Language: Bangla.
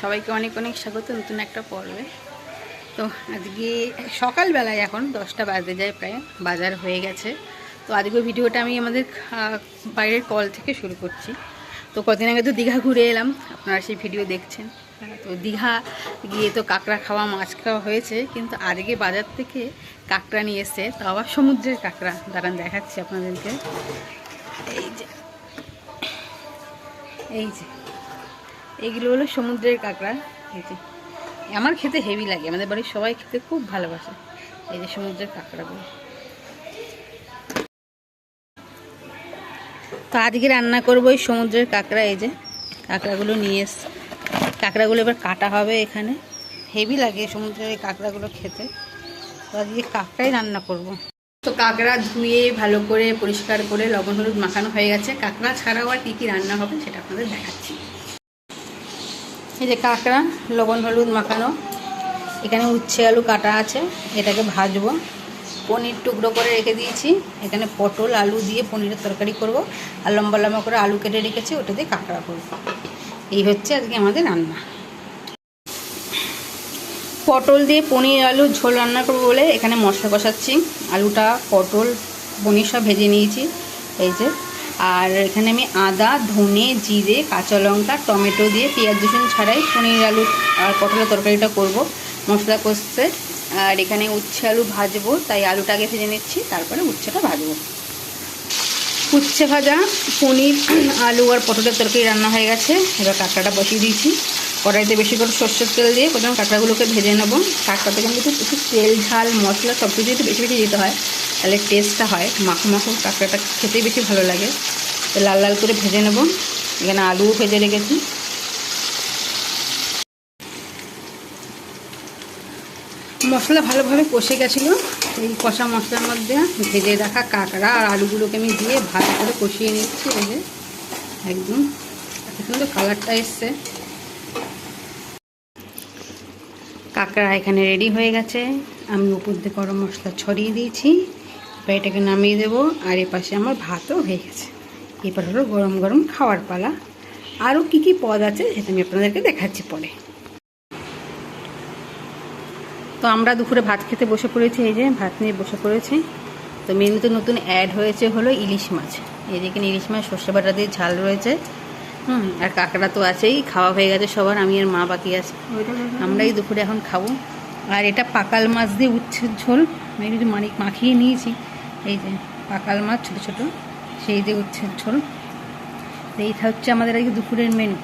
সবাইকে অনেক অনেক স্বাগত, নতুন একটা পর্বে। তো আজকে সকালবেলায় এখন দশটা বাজতে যায় প্রায়, বাজার হয়ে গেছে। তো আজকে ভিডিওটা আমি আমাদের বাইরের কল থেকে শুরু করছি। তো কদিন আগে তো দীঘা ঘুরে এলাম, আপনারা সেই ভিডিও দেখছেন। তো দীঘা গিয়ে তো কাঁকড়া খাওয়া, মাছ খাওয়া হয়েছে, কিন্তু আজকে বাজার থেকে কাঁকড়া নিয়ে এসে তো আবার সমুদ্রের কাঁকড়া। দাঁড়ান, দেখাচ্ছি আপনাদেরকে। এই যে এই যে। এইগুলো হলো সমুদ্রের কাঁকড়া এই যে আমার খেতে হেভি লাগে, আমাদের বাড়ির সবাই খেতে খুব ভালোবাসে এই যে সমুদ্রের কাঁকড়াগুলো। তো আজকে রান্না করব এই সমুদ্রের কাঁকড়া, এই যে কাঁকড়াগুলো নিয়ে এসছি। কাঁকড়াগুলো এবার কাটা হবে এখানে। হেভি লাগে সমুদ্রের এই কাঁকড়াগুলো খেতে। তো আজকে কাঁকড়াই রান্না করব। তো কাঁকড়া ধুয়ে ভালো করে পরিষ্কার করে লবণ হলুদ মাখানো হয়ে গেছে। কাঁকড়া ছাড়াও আর কী কী রান্না হবে সেটা আপনাদের দেখাচ্ছি। এই যে কাঁকড়া, লবণ, হলুদ মাখানো। এখানে উচ্ছে, আলু কাটা আছে, এটাকে ভাজবো। পনির টুকরো করে রেখে দিয়েছি। এখানে পটল, আলু দিয়ে পনিরের তরকারি করব। আর লম্বা লম্বা করে আলু কেটে রেখেছি, ওটা দিয়ে কাঁকড়া করব। এই হচ্ছে আজকে আমাদের রান্না। পটল দিয়ে পনির আলু ঝোল রান্না করব বলে এখানে মশলা কষাচ্ছি। আলুটা, পটল, পনির সব ভেজে নিয়েছি। এই যে আর এখানে আমি আদা, ধনে, জিরে, কাঁচা লঙ্কা, টমেটো দিয়ে পেঁয়াজ, রসুন ছাড়াই পনির আলু আর পটলের তরকারিটা করব, মশলা কষতে আর এখানে উচ্ছে আলু ভাজবো, তাই আলুটা আগে ভেজে নিচ্ছি, তারপরে উচ্ছেটা ভাজবো। উচ্ছে ভাজা, পনির, আলু আর পটলের তরকারি রান্না হয়ে গেছে। এবার কাঁকড়াটা বসিয়ে দিয়েছি। কড়াইতে বেশি করে সর্ষের তেল দিয়ে প্রথমে কাঁকড়াগুলোকে ভেজে নেব। কাঁকড়াতে কিন্তু একটু তেল, ঝাল, মশলা সব কিছু একটু বেশি বেশি দিতে হয়, তাহলে টেস্টটা হয়, মাখো মাখো কাঁকড়াটা খেতেই বেশি ভালো লাগে। তো লাল লাল করে ভেজে নেব। এখানে আলুও ভেজে রেখেছি। মশলা ভালোভাবে কষে গেছিল। এই কষা মশলার মধ্যে ভেজে রাখা কাঁকড়া আর আলুগুলোকে আমি দিয়ে ভালো করে কষিয়ে নিচ্ছি, এই যে, একদম। এখন তো কালারটা এসছে। কাঁকড়া এখানে রেডি হয়ে গেছে। আমি উপর দিয়ে গরম মশলা ছড়িয়ে দিয়েছি। এবার এটাকে নামিয়ে দেবো। আর এ পাশে আমার ভাতও হয়ে গেছে। এবার হলো গরম গরম খাওয়ার পালা। আরও কী কী পদ আছে সেটা আমি আপনাদেরকে দেখাচ্ছি পরে। তো আমরা দুপুরে ভাত খেতে বসে পড়েছি। এই যে ভাত নিয়ে বসে পড়েছি। তো মেনুতে নতুন অ্যাড হয়েছে হলো ইলিশ মাছ। এই যে এখানে ইলিশ মাছ, সর্ষে বাটা দিয়ে ঝাল রয়েছে। হুম, আর কাঁকড়া তো আছেই, খাওয়া হয়ে গেছে সবার, আমি আর মা বাকি আছে। আমরাই দুপুরে এখন খাব। আর এটা পাকাল মাছ দিয়ে উচ্ছের ঝোল, আমি কিছু মানি মাখিয়ে নিয়েছি। এই যে পাকাল মাছ, ছোটো ছোটো, সেই দিয়ে উচ্ছের ঝোল। এইটা হচ্ছে আমাদের আজকে দুপুরের মেনু